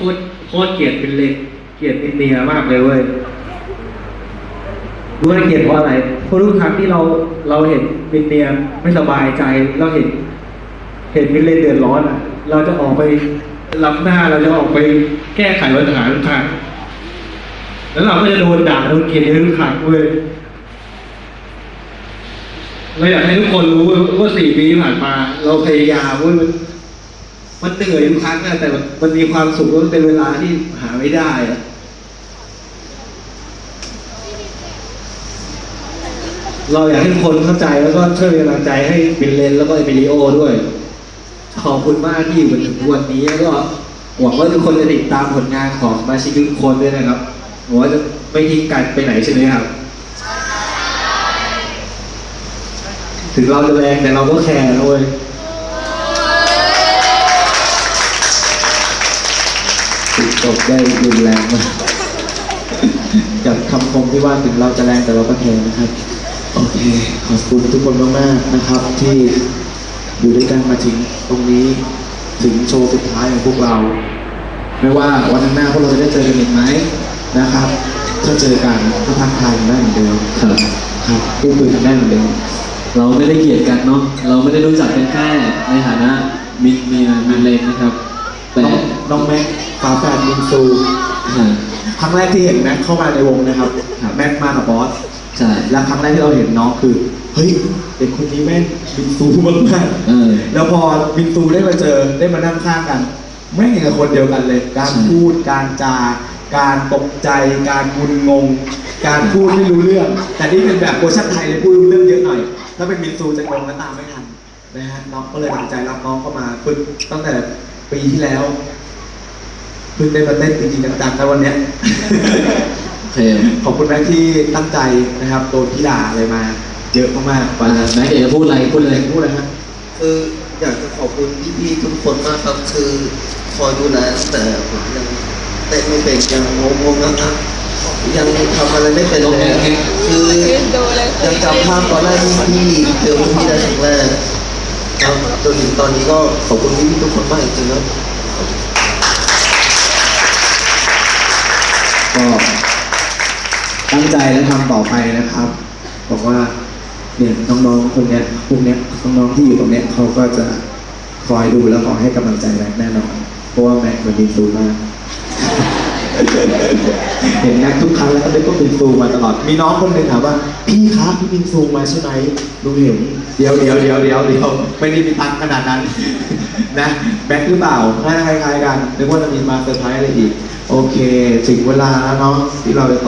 คตรโคตรเกลียดเป็นเล็กเกลียดเป็นเมียมากเลยเว้ยรู้ว่าเกลียดเพราะอะไรเพราะทุกครั้งที่เราเราเห็นเป็นเมียไม่สบายใจ เราเห็น เห็นเป็นเลนเดือดร้อนอะ เราจะออกไปรับหน้าเราจะออกไปแก้ไขปัญหาทุกครั้งแล้วเราก็จะโดนด่าโดนเกลียดเยทุกครั้งเว้ยเราอยากให้ทุกคนรู้ว่าสี่ปีที่ผ่านมา เราพยายามเว่า มันมันเหนื่อยทุกครั้งอะแต่มันมันมีความสุขแล้วมันเป็นเวลาที่หาไม่ได้อะเราอยากให้ทุกคนเข้าใจแล้วก็ช่วยเป็นกำลังใจให้บินเลนแล้วก็เอมิลิโอด้วย ขอบคุณมากที่อยู่มาถึงวันนี้แล้วก็หวังว่าทุกคนจะติดตามผลงานของสมาชิกทุกคนด้วยนะครับหวังว่าจะไม่ทิ้งกันไปไหนใช่ไหมครับ ถึงเราจะแรงแต่เราก็แคร์นะเว้ย ติดตกได้รุนแรงมากกับคำคมที่ว่าถึงเราจะแรงแต่เราก็แคร์นะครับ โอเค ขอบคุณทุกคนมากๆนะครับ ที่อยู่ด้วยกันมาถึงตรงนี้ถึงโชว์สุดท้ายของพวกเรา ไม่ว่าวันข้างหน้าพวกเราจะได้เจอกันอีกไหมนะครับ ถ้าเจอกันก็ทักทายกันได้เหมือนเดิมครับครับพูดคุยกันได้เหมือนเดิมเราไม่ได้เกลียดกันเนาะเราไม่ได้รู้จักกันแค่ในฐานะมิตรเมียมิตรเลนนะครับ แต่น้องน้องแม็ก ฝาแฝดมินซูอ่าครั้งแรกที่เห็นแม็กเข้ามาในวงนะครับครับแม็กมากับบอสใช่และครั้งแรกที่เราเห็นน้องคือเฮ้ยเด็กคนนี้แม่งบินซูมากเออๆแล้วพอบินซูได้มาเจอได้มานั่งข้างกันแม่งอย่างกับคนเดียวกันเลย การใช่พูดการจาการตกใจ การงุนงง การพูดไม่รู้เรื่อง แต่นี่เป็นแบบเวอร์ชันไทยเลยพูดรู้เรื่องเยอะหน่อย ถ้าเป็นบินซูจะงงและตามไม่ทันนะฮะน้องก็เลยตัดสินใจรับน้องเข้ามาฝึกตั้งแต่ปีที่แล้วเพิ่งได้มาเต้นจริงๆจังๆในวันเนี้ยโอเคขอบคุณแม็กที่ตั้งใจนะครับโดนพี่ด่าอะไรมา เยอะมากๆไปแม็กเอ๋พูดอะไรพูดเลยพูดเลยครับคืออยากจะขอบคุณพี่ๆทุกคนมากครับคือคอยดูแลตั้งแต่ผมยังเต้นไม่เป็นยังงงๆนะครับยังทำอะไรไม่เป็นเลยคือยังจำภาพตอนแรกที่พี่เจอพี่ได้ครั้งแรกครับจนถึงตอนนี้ก็ขอบคุณพี่ๆทุกคนมากจริงๆครั ก็ตั้งใจและทำต่อไปนะครับบอกว่าเนี่ยน้องๆคนเนี้ยพวกเนี้ยน้องๆที่อยู่ตรงเนี้ยเขาก็จะคอยดูและคอยให้กำลังใจแม็กแน่นอนเพราะว่าแม็กมันมีซูมากเห็นแม็กทุกครั้งแล้วก็ได้ก็บินซูมาตลอด มีน้องคนหนึ่งถามว่าพี่คะพี่บินซูมาใช่ไหมดูเห็นเดี๋ยวเดี๋ยวเดี๋ยวเดี๋ยวเดี๋ยวไม่ได้มีตังขนาดนั้นนะแบ็คหรือเปล่าหน้าคล้ายๆกันนึกว่าจะมีมาเซอร์ไพรส์อะไรอีก โอเค ถึงเวลาแล้วเนาะที่เราจะ